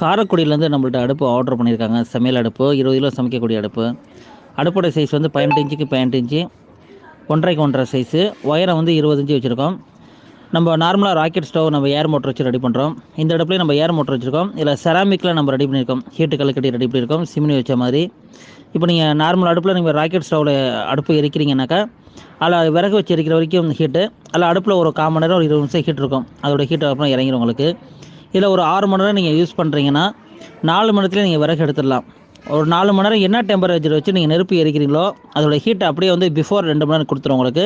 காரைக்குடியிலேருந்து நம்மள்ட்ட அடுப்பு ஆர்டர் பண்ணியிருக்காங்க. சமையல் அடுப்பு இருபது கிலோ சமைக்கக்கூடிய அடுப்பு. அடுப்போட சைஸ் வந்து பதினெட்டு இன்ச்சுக்கு பதினெட்டு இன்ச்சு. ஒன்றரைக்கு ஒன்றரை சைஸு உயரம் வந்து இருபது இன்ச்சு வச்சுருக்கோம். நம்ம நார்மலாக ராக்கெட் ஸ்டவ் நம்ம ஏர் மோட்டர் வச்சு ரெடி பண்ணுறோம் இந்த அடுப்புலேயும் நம்ம ஏர் மோட்டர் வச்சுருக்கோம். இதில் செராமிக்கில் நம்ம ரெடி பண்ணியிருக்கோம். ஹீட்டு கலக்கட்டி ரெடி பண்ணியிருக்கோம். சிம்னி வச்ச மாதிரி. இப்போ நீங்கள் நார்மல் அடுப்பில் நீங்கள் ராக்கெட் ஸ்டவ்வில் அடுப்பு எரிக்கிறீங்கனாக்கா அதில் விறகு வச்சு எரிக்கிற வரைக்கும் ஹீட்டு அதில் அடுப்பில் ஒரு காமன் நேரம் ஒரு இருபது நிமிஷம் ஹீட் இருக்கும். அதோட ஹீட் அப்புறம் இறங்கிடும் உங்களுக்கு. இதில் ஒரு ஆறு மணி நேரம் நீங்கள் யூஸ் பண்ணுறீங்கன்னா நாலு மணி நேரத்தில் நீங்கள் விறகு எடுத்துடலாம். ஒரு நாலு மணி நேரம் என்ன டெம்பரேச்சர் வச்சு நீங்கள் நெருப்பு எரிக்கிறீங்களோ அதோட ஹீட் அப்படியே வந்து பிஃபோர் ரெண்டு மணி நேரம் கொடுத்துரும் உங்களுக்கு.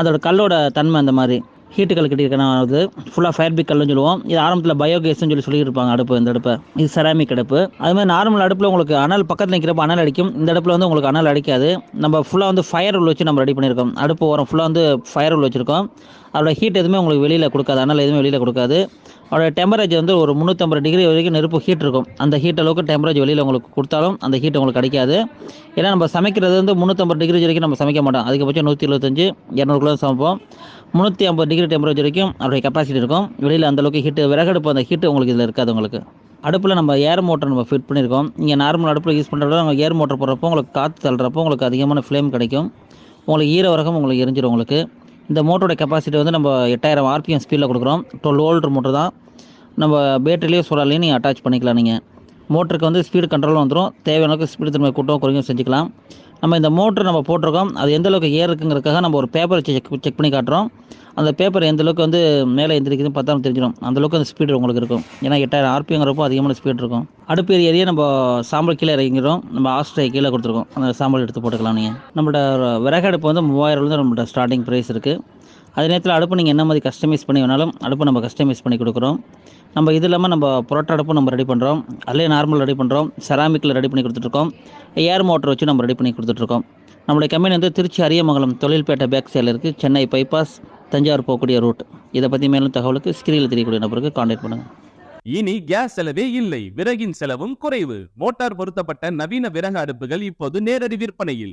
அதோட கல்லோட தன்மை அந்த மாதிரி. ஹீட்டு கல் கட்டியிருக்கனாவது ஃபுல்லாக ஃபயர் பிக் கல்லுன்னு சொல்லுவோம். இது ஆரம்பத்தில் பயோகேஸ்னு சொல்லி சொல்லியிருப்பாங்க அடுப்பு இந்த அடுப்பு. இது செராமிக் அடுப்பு. அது மாதிரி நார்மல் அடுப்பில் உங்களுக்கு அனல் பக்கத்தில் நிற்கிறப்ப அனல் அடிக்கும். இந்த அடுப்பில் வந்து உங்களுக்கு அனல் அடிக்காது. நம்ம ஃபுல்லாக வந்து ஃபயர் உள்ள வச்சு நம்ம ரெடி பண்ணியிருக்கோம். அடுப்பு ஓரம் ஃபுல்லாக வந்து ஃபயர் உள்ள வச்சுருக்கோம். அதோட ஹீட் எதுவுமே உங்களுக்கு வெளியில் கொடுக்காது. அனல் எதுவுமே வெளியில் கொடுக்காது. அதோட டெம்பரேச்சர் வந்து ஒரு முந்நூற்றம்பது டிகிரி வரைக்கும் நெருப்பு ஹீட் இருக்கும். அந்த ஹீட் அளவுக்கு டெம்பரேச்சர் வெளியில் உங்களுக்கு கொடுத்தாலும் அந்த ஹீட் உங்களுக்கு கிடைக்காது. ஏன்னா நம்ம சமைக்கிறது வந்து முந்நூற்றம்பது டிகிரி வரைக்கும் நம்ம சமைக்க மாட்டோம். அதிகபட்சம் நூற்றி எழுபத்தஞ்சு இரநூறுக்குள்ள சமைப்போம். முந்நூற்றி ஐம்பது டிகிரி டெம்பரேச்சர் வரைக்கும் அதோடைய கெப்பாசிட்டி இருக்கும். வெளியில் அந்தளவுக்கு ஹீட்டு விறகடுப்பு அந்த ஹீட்டு உங்களுக்கு இதில் இருக்காது உங்களுக்கு. அடுப்பில் நம்ம ஏர் மோட்டர் நம்ம ஃபிட் பண்ணியிருக்கோம். நீங்கள் நார்மல் அடுப்பில் யூஸ் பண்ணுறத நம்ம ஏர் மோட்டர் போடுறப்போ உங்களுக்கு காற்று தள்ளுறப்போ உங்களுக்கு அதிகமான ஃப்ளேம் கிடைக்கும். உங்களுக்கு ஈர உரகம் உங்களுக்கு எரிஞ்சிடும் உங்களுக்கு. இந்த மோட்டரோட கெப்பாசிட்டி வந்து நம்ம எட்டாயிரம் ஆர்பிஎம் ஸ்பீடில் கொடுக்குறோம். டுவெல் வோல்ட் மோட்டர் தான். நம்ம பேட்டரிலேயே சோலார்லேயும் நீங்கள் அட்டாச் பண்ணிக்கலாம் நீங்கள் மோட்டருக்கு வந்து ஸ்பீடு கண்ட்ரோலும் வந்துடும் தேவையான அளவுக்கு ஸ்பீடு திரும்ப கூட்டம் குறையும் செஞ்சுக்கலாம். நம்ம இந்த மோட்ரு நம்ம போட்டிருக்கோம். அது எந்த அளவுக்கு ஏர் இருக்குங்கிறதுக்காக நம்ம ஒரு பேப்பர் செக் செக் பண்ணி காட்டுறோம். அந்த பேப்பர் எந்த அளவுக்கு வந்து மேலே எந்திரிக்குதுன்னு பார்த்தா தெரிஞ்சிடும். அந்த அளவுக்கு அந்த ஸ்பீடு உங்களுக்கு இருக்கும். ஏன்னா எட்டாயிரம் ஆர்பிங்கிறப்போ அதிகமான ஸ்பீடு இருக்கும். அடுப்பு ஏரியா நம்ம சாம்பல் கீழே இறங்கிறோம் நம்ம ஆஸ்ட்ரே கீழே கொடுத்துருக்கோம். அந்த சாம்பல் எடுத்து போட்டுக்கலாம் நீங்கள் நம்மளோட விறகு அடுப்பு வந்து மூவாயிரம் நம்மளோட ஸ்டார்டிங் ப்ரைஸ் இருக்குது அதே நேரத்தில் அடுப்பு நீங்கள் என்ன மாதிரி கஸ்டமைஸ் பண்ணி வேணாலும் அடுப்பு நம்ம கஸ்டமைஸ் பண்ணி கொடுக்குறோம். நம்ம இது இல்லாமல் நம்ம புரோட்டா அடுப்பும் நம்ம ரெடி பண்ணுறோம் அதிலே நார்மல் ரெடி பண்ணுறோம் செராமிக்கில் ரெடி பண்ணி கொடுத்துட்ருக்கோம் ஏர் மோட்டர் வச்சு நம்ம ரெடி பண்ணி கொடுத்துட்ருக்கோம் நம்மளுடைய கம்பெனி வந்து திருச்சி அரியமங்கலம் தொழில்பேட்டை பேக் சைடில் இருக்குது சென்னை பைபாஸ் தஞ்சாவூர் போகக்கூடிய ரூட் இதை பற்றி மேலும் தகவலுக்கு ஸ்க்ரீனில் தெரியக்கூடிய நபருக்கு காண்டாக்ட் பண்ணுங்கள் இனி கேஸ் செலவே இல்லை. விறகின் செலவும் குறைவு. மோட்டார் பொருத்தப்பட்ட நவீன விறகு அடுப்புகள் இப்போது நேரடி விற்பனையில்.